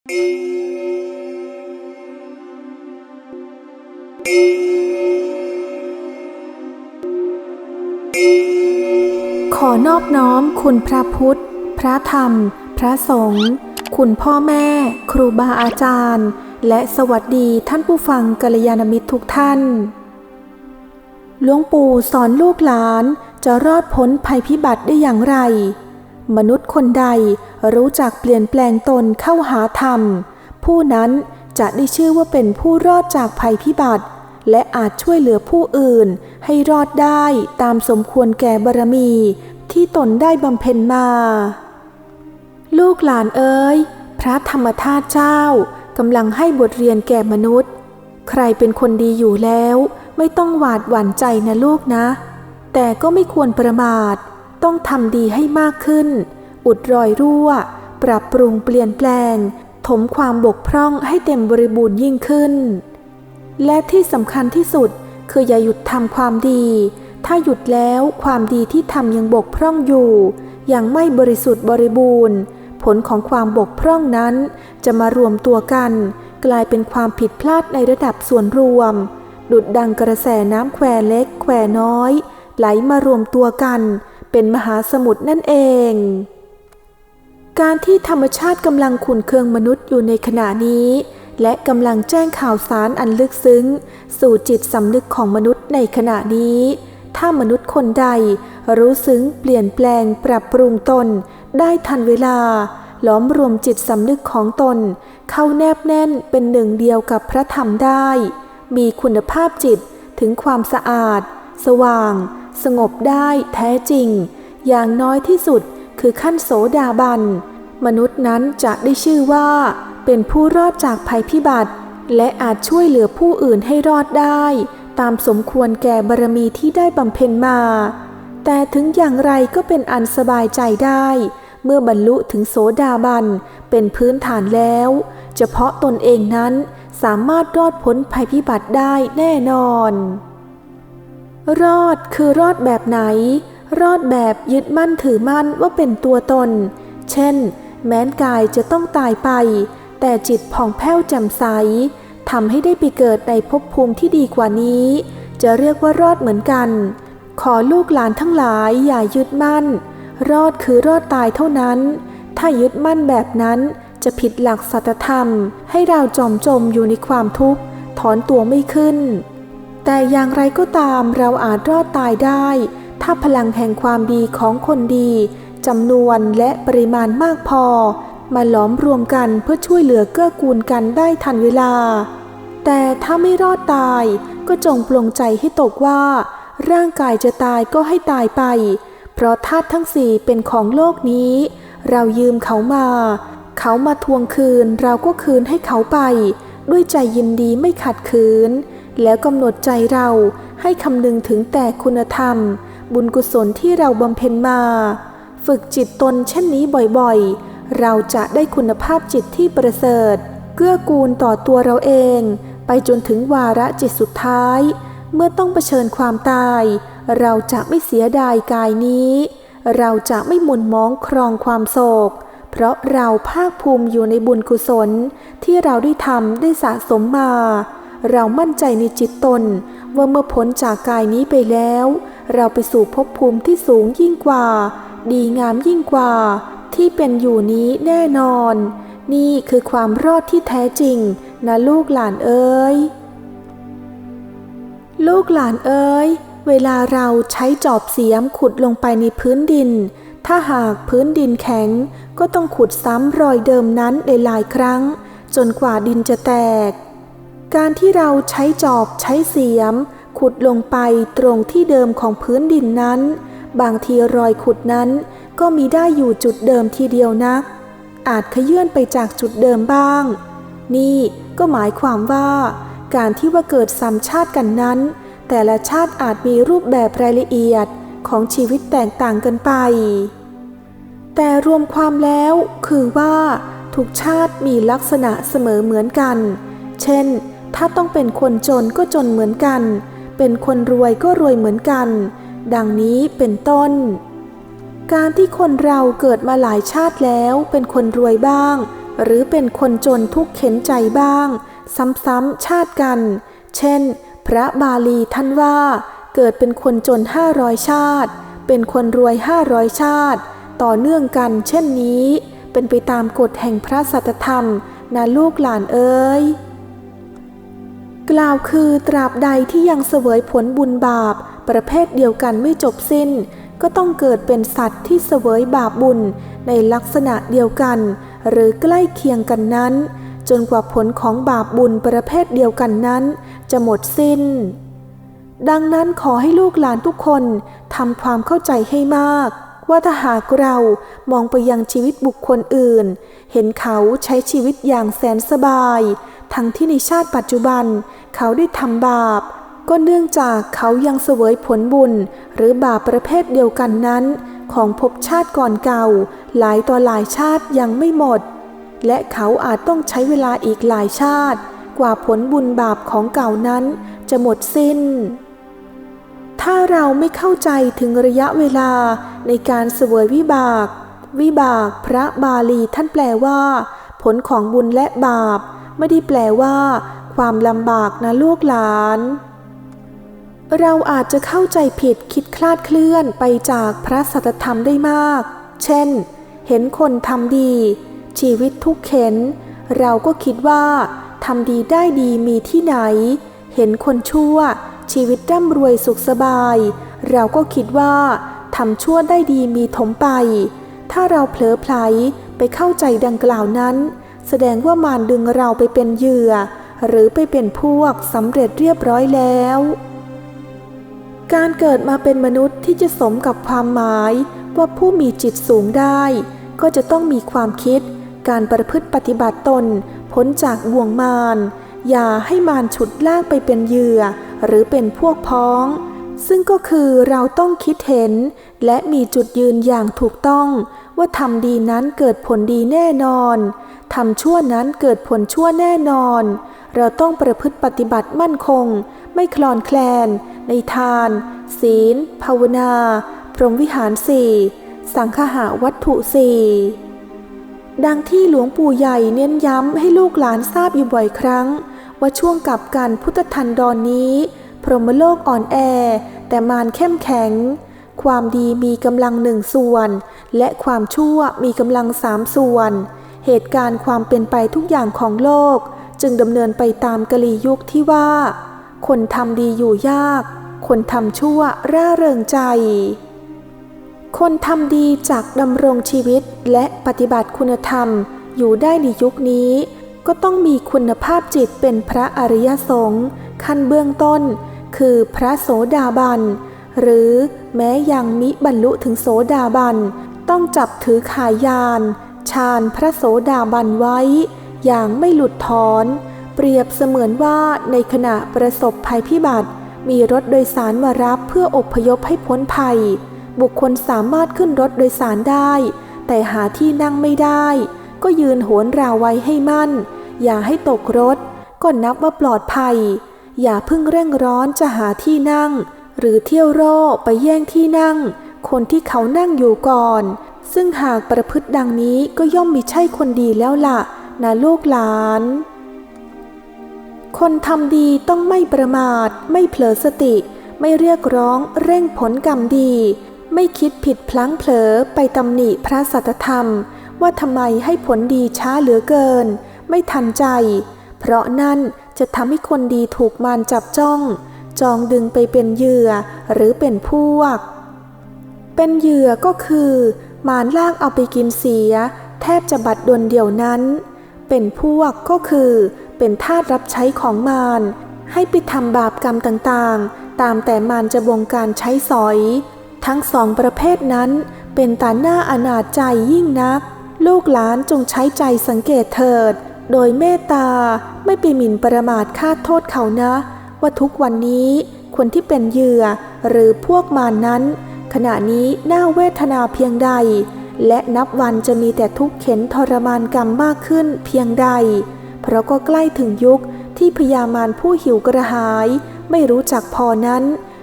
ขอนอบน้อมคุณพระพุทธ พระธรรม พระสงฆ์ คุณพ่อแม่ ครูบาอาจารย์ และสวัสดีท่านผู้ฟังกัลยาณมิตรทุกท่าน หลวงปู่สอนลูกหลานจะรอดพ้นภัยพิบัติได้อย่างไร มนุษย์คนใด รู้จักเปลี่ยนแปลงตนเข้าหาธรรม ผู้นั้นจะได้ชื่อว่าเป็นผู้รอดจากภัยพิบัติ และอาจช่วยเหลือผู้อื่น ให้รอดได้ตามสมควรแก่บารมี ที่ตนได้บำเพ็ญมา ลูกหลานเอ๋ยพระธรรมทาสเจ้ากำลังให้บทเรียนแก่มนุษย์ ใครเป็นคนดีอยู่แล้ว ไม่ต้องหวาดหวั่นใจนะลูกนะ แต่ก็ไม่ควรประมาท ต้องทำดีให้มากขึ้น อุดรอยรั่ว ปรับปรุงเปลี่ยนแปลง ถมความบกพร่องให้เต็มบริบูรณ์ยิ่งขึ้น และที่สำคัญที่สุดคืออย่าหยุดทำความดี ถ้าหยุดแล้วความดีที่ทำยังบกพร่องอยู่ ยังไม่บริสุทธิ์บริบูรณ์ ผลของความบกพร่องนั้น จะมารวมตัวกัน กลายเป็นความผิดพลาดในระดับส่วนรวม ดุดดังกระแสน้ำแควเล็ก แควน้อย ไหลมารวมตัวกัน เป็นมหาสมุทรนั่นเอง การที่ธรรมชาติกำลังขุนเคืองมนุษย์อยู่ในขณะนี้ และกำลังแจ้งข่าวสารอันลึกซึ้ง สู่จิตสำนึกของมนุษย์ในขณะนี้ ถ้ามนุษย์คนใด รู้ซึ้งเปลี่ยนแปลงปรับปรุงตน ได้ทันเวลา ล้อมรวมจิตสำนึกของตน เข้าแนบแน่นเป็นหนึ่งเดียวกับพระธรรมได้ มีคุณภาพจิตถึงความสะอาด สว่าง สงบได้แท้จริง อย่างน้อยที่สุดคือขั้นโสดาบัน มนุษย์นั้นจะได้ชื่อว่า เป็นผู้รอดจากภัยพิบัติ และอาจช่วยเหลือผู้อื่นให้รอดได้ ตามสมควรแก่บารมีที่ได้บำเพ็ญมา แต่ถึงอย่างไรก็เป็นอันสบายใจได้ เมื่อบรรลุถึงโสดาบัน เป็นพื้นฐานแล้ว เฉพาะตนเองนั้นสามารถรอดพ้นภัยพิบัติได้แน่นอน รอดคือรอดแบบไหน รอดแบบยึดมั่นถือมั่นว่าเป็นตัวตน เช่น แม้นกายจะต้องตายไป แต่จิตผ่องแผ้วแจ่มใสทำให้ได้ไปเกิดในภพภูมิที่ดีกว่านี้ จะเรียกว่ารอดเหมือนกัน ขอลูกหลานทั้งหลายอย่ายึดมั่น รอดคือรอดตายเท่านั้น ถ้ายึดมั่นแบบนั้นจะผิดหลักสัจธรรม ให้เราจอมจมอยู่ในความทุกข์ถอนตัวไม่ขึ้น แต่อย่างไรก็ตามเราอาจรอดตายได้ ถ้าพลังแห่งความดีของคนดี จำนวนและปริมาณมากพอ มาหลอมรวมกันเพื่อช่วยเหลือเกื้อกูลกันได้ทันเวลา แต่ถ้าไม่รอดตายก็จงปลงใจให้ตกว่า ร่างกายจะตายก็ให้ตายไป เพราะธาตุทั้งสี่เป็นของโลกนี้ เรายืมเขามา เขามาทวงคืนเราก็คืนให้เขาไป ด้วยใจยินดีไม่ขัดขืน แล้วกำหนดใจเราให้คำนึงถึงแต่คุณธรรม บุญกุศลที่เราบำเพ็ญมา ฝึกจิตตนเช่นนี้บ่อยๆ เราจะได้คุณภาพจิตที่ประเสริฐ เกื้อกูลต่อตัวเราเอง ไปจนถึงวาระจิตสุดท้าย เมื่อต้องเผชิญความตาย เราจะไม่เสียดายกายนี้ เราจะไม่หมุนมองครองความโศก เพราะเราภาคภูมิอยู่ในบุญกุศล ที่เราได้ทำได้สะสมมา เรามั่นใจในจิตตน ว่าเมื่อพ้นจากกายนี้ไปแล้ว เราไปสู่ภพภูมิที่สูงยิ่งกว่า ดีงามยิ่งกว่า ที่เป็นอยู่นี้แน่นอน นี่คือความรอดที่แท้จริง นะลูกหลานเอ้ย ลูกหลานเอ้ย เวลาเราใช้จอบเสียมขุดลงไปในพื้นดิน ถ้าหากพื้นดินแข็ง ก็ต้องขุดซ้ำรอยเดิมนั้นหลายๆครั้ง จนกว่าดินจะแตก การที่เราใช้จอบใช้เสียม ขุดลงไปตรงที่เดิมของพื้นดินนั้น บางทีรอยขุดนั้นก็มีได้อยู่จุดเดิมทีเดียวนัก อาจขยื่นไปจากจุดเดิมบ้าง นี่ก็หมายความว่า การที่ว่าเกิดซ้ำชาติกันนั้น แต่ละชาติอาจมีรูปแบบรายละเอียดของชีวิตแตกต่างกันไป แต่รวมความแล้วคือว่าทุกชาติมีลักษณะเสมอเหมือนกัน เช่น ถ้าต้องเป็นคนจนก็จนเหมือนกัน เป็นคนรวยก็รวยเหมือนกัน ดังนี้เป็นต้น การที่คนเราเกิดมาหลายชาติแล้วเป็นคนรวยบ้าง หรือเป็นคนจนทุกข์เข็นใจบ้าง ซ้ำๆชาติกัน เช่น พระบาลีท่านว่า เกิดเป็นคนจนห้าร้อยชาติ เป็นคนรวยห้าร้อยชาติ ต่อเนื่องกันเช่นนี้ เป็นไปตามกฎแห่งพระสัตธรรมนะลูกหลานเอ้ย กล่าวคือตราบใดที่ยังเสวยผลบุญบาป ประเภทเดียวกันไม่จบสิ้น ก็ต้องเกิดเป็นสัตว์ที่เสวยบาปบุญในลักษณะเดียวกัน หรือใกล้เคียงกันนั้น จนกว่าผลของบาปบุญประเภทเดียวกันนั้น จะหมดสิ้น ดังนั้นขอให้ลูกหลานทุกคนทำความเข้าใจให้มาก ว่าถ้าหากเรามองไปยังชีวิตบุคคลอื่น เห็นเขาใช้ชีวิตอย่างแสนสบาย ทั้งที่ในชาติปัจจุบัน เขาได้ทำบาป ก็เนื่องจากเขายังเสวยผลบุญ หรือบาปประเภทเดียวกันนั้น ของภพชาติก่อนเก่า หลายต่อหลายชาติยังไม่หมด และเขาอาจต้องใช้เวลาอีกหลายชาติ กว่าผลบุญบาปของเก่านั้นจะหมดสิ้น ถ้าเราไม่เข้าใจถึงระยะเวลาในการเสวยวิบาก วิบากพระบาลีท่านแปลว่า ผลของบุญและบาป ไม่ได้แปลว่า ความลำบากนะลูกหลาน เราอาจจะเข้าใจผิดคิดคลาดเคลื่อนไปจากพระสัตธรรมได้มาก เช่น เห็นคนทำดี ชีวิตทุกเข็น เราก็คิดว่าทำดีได้ดีมีที่ไหน เห็นคนชั่ว ชีวิตร่ำรวยสุขสบาย เราก็คิดว่าทำชั่วได้ดีมีถมไป ถ้าเราเผลอไผลไปเข้าใจดังกล่าวนั้น แสดงว่ามารดึงเราไปเป็นเหยื่อ หรือไปเป็นพวกสำเร็จเรียบร้อยแล้ว การเกิดมาเป็นมนุษย์ที่จะสมกับความหมายว่าผู้มีจิตสูงได้ ก็จะต้องมีความคิด การประพฤติปฏิบัติตนพ้นจากบ่วงมาร อย่าให้มารฉุดลากไปเป็นเหยื่อ หรือเป็นพวกพ้อง ซึ่งก็คือเราต้องคิดเห็น และมีจุดยืนอย่างถูกต้อง ว่าทำดีนั้นเกิดผลดีแน่นอน ทำชั่วนั้นเกิดผลชั่วแน่นอน เราต้องประพฤติปฏิบัติมั่นคง ไม่คลอนแคลน ในทาน ศีล ภาวนา พรหมวิหารสี่สังฆหาวัตถุสี่ดังที่หลวงปู่ใหญ่เน้นย้ำให้ลูกหลานทราบอยู่บ่อยครั้ง ว่าช่วงกับการพุทธทันดรนนี้ พรหมโลกอ่อนแอ แต่มารเข้มแข็ง ความดีมีกำลังหนึ่งส่วน และความชั่วมีกำลังสามส่วน เหตุการณ์ความเป็นไปทุกอย่างของโลก จึงดำเนินไปตามกลียุคที่ว่า คนทำดีอยู่ยาก คนทำชั่วร่าเริงใจ คนทำดีจากดำรงชีวิตและปฏิบัติคุณธรรมอยู่ได้ในยุคนี้ ก็ต้องมีคุณภาพจิตเป็นพระอริยสงฆ์ขั้นเบื้องต้น คือพระโสดาบัน หรือแม้ยังมิบรรลุถึงโสดาบัน ต้องจับถือขายาน ฌานพระโสดาบันไว้ อย่างไม่หลุดถอน เปรียบเสมือนว่าในขณะประสบภัยพิบัติ มีรถโดยสารมารับเพื่ออพยพให้พ้นภัย บุคคลสามารถขึ้นรถโดยสารได้ แต่หาที่นั่งไม่ได้ ก็ยืนโหนราวไว้ให้มั่น อย่าให้ตกรถ ก็นับว่าปลอดภัย อย่าเพิ่งเร่งร้อนจะหาที่นั่ง หรือเที่ยวร่ไปแย่งที่นั่ง คนที่เขานั่งอยู่ก่อน ซึ่งหากประพฤติดังนี้ก็ย่อมมีใช่คนดีแล้วล่ะนะลูกหลาน คนทำดีต้องไม่ประมาท ไม่เผลอสติ ไม่เรียกร้องเร่งผลกรรมดี ไม่คิดผิดพลั้งเผลอไปตำหนิพระสัตธรรม ว่าทำไมให้ผลดีช้าเหลือเกิน ไม่ทันใจ เพราะนั่นจะทำให้คนดีถูกมารจับจ้อง จองดึงไปเป็นเหยื่อหรือเป็นพวก เป็นเหยื่อก็คือ มารลากเอาไปกินเสีย แทบจะบัดดลเดียวนั้น เป็นพวกก็คือเป็นทาสรับใช้ของมารให้ไปทำบาปกรรมต่างๆ ตามแต่มารจะบงการใช้สอย ทั้งสองประเภทนั้นเป็นตาหน้าอนาจใจยิ่งนัก ลูกหลานจงใช้ใจสังเกตเถิด โดยเมตตาไม่ไปหมิ่นประมาทคาดโทษเขานะ ว่าทุกวันนี้คนที่เป็นเหยื่อหรือพวกมารนนั้น ขณะนี้น่าเวทนาเพียงใด และนับวันจะมีแต่ทุกข์เข็นทรมานกรรมมากขึ้นเพียงใด เพราะก็ใกล้ถึงยุคที่พยามารผู้หิวกระหาย ไม่รู้จักพอนั้น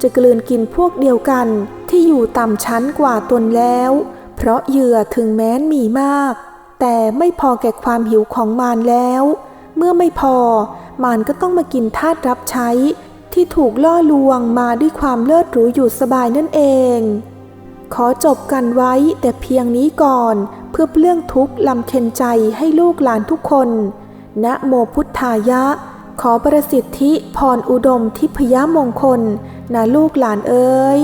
จะกลืนกินพวกเดียวกันที่อยู่ต่ำชั้นกว่าตนแล้ว เพราะเหยื่อถึงแม้นมีมาก แต่ไม่พอแก่ความหิวของมารแล้ว เมื่อไม่พอมารก็ต้องมากินทาสรับใช้ ที่ถูกล่อลวงมาด้วยความเลิศหรูอยู่สบายนั่นเอง ขอจบกันไว้แต่เพียงนี้ก่อน เพื่อเปลื้องทุกข์ลำเค็นใจให้ลูกหลานทุกคนนะโมพุทธายะ ขอประสิทธิพรอุดมทิพยมงคลนะลูกหลานเอ๋ย